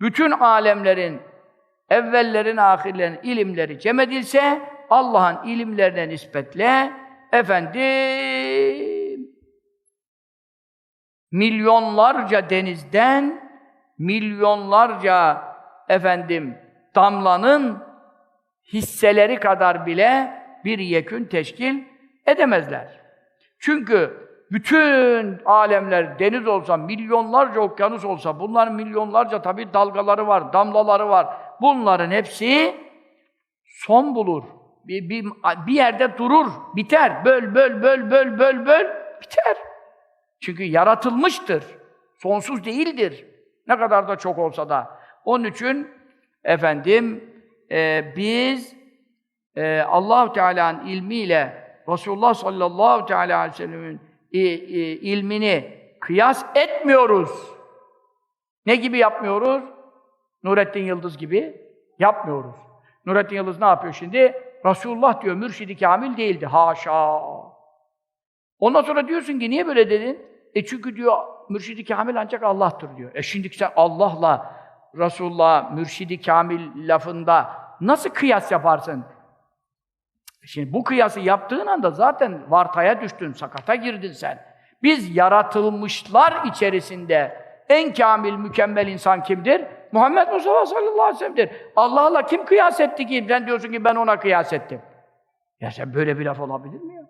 bütün alemlerin, evvellerin, ahirlerin ilimleri cem edilse, Allah'ın ilimlerine nispetle, efendim, milyonlarca denizden, milyonlarca efendim damlanın hisseleri kadar bile bir yekün teşkil edemezler. Çünkü bütün alemler deniz olsa, milyonlarca okyanus olsa, bunların milyonlarca tabii dalgaları var, damlaları var. Bunların hepsi son bulur. Bir, bir, bir yerde durur, biter. Böl, böl, böl, böl, böl, böl, biter. Çünkü yaratılmıştır. Sonsuz değildir. Ne kadar da çok olsa da. Onun için efendim e, biz e, Allahu Teala'nın ilmiyle Resulullah sallallahu teala aleyhi ve sellem'in ilmini kıyas etmiyoruz. Ne gibi yapmıyoruz? Nurettin Yıldız gibi yapmıyoruz. Nurettin Yıldız ne yapıyor şimdi? Resulullah diyor, mürşidi kamil değildi. Haşa! Ondan sonra diyorsun ki niye böyle dedin? E çünkü diyor mürşidi kamil ancak Allah'tır diyor. E şimdi sen Allah'la Resulullah mürşidi kamil lafında nasıl kıyas yaparsın? Şimdi bu kıyası yaptığın anda zaten vartaya düştün, sakata girdin sen. Biz yaratılmışlar içerisinde en kamil, mükemmel insan kimdir? Muhammed Mustafa sallallahu aleyhi ve sellem'dir. Allah'la kim kıyas etti ki? Sen diyorsun ki ben ona kıyas ettim. Ya sen böyle bir laf olabilir mi ya?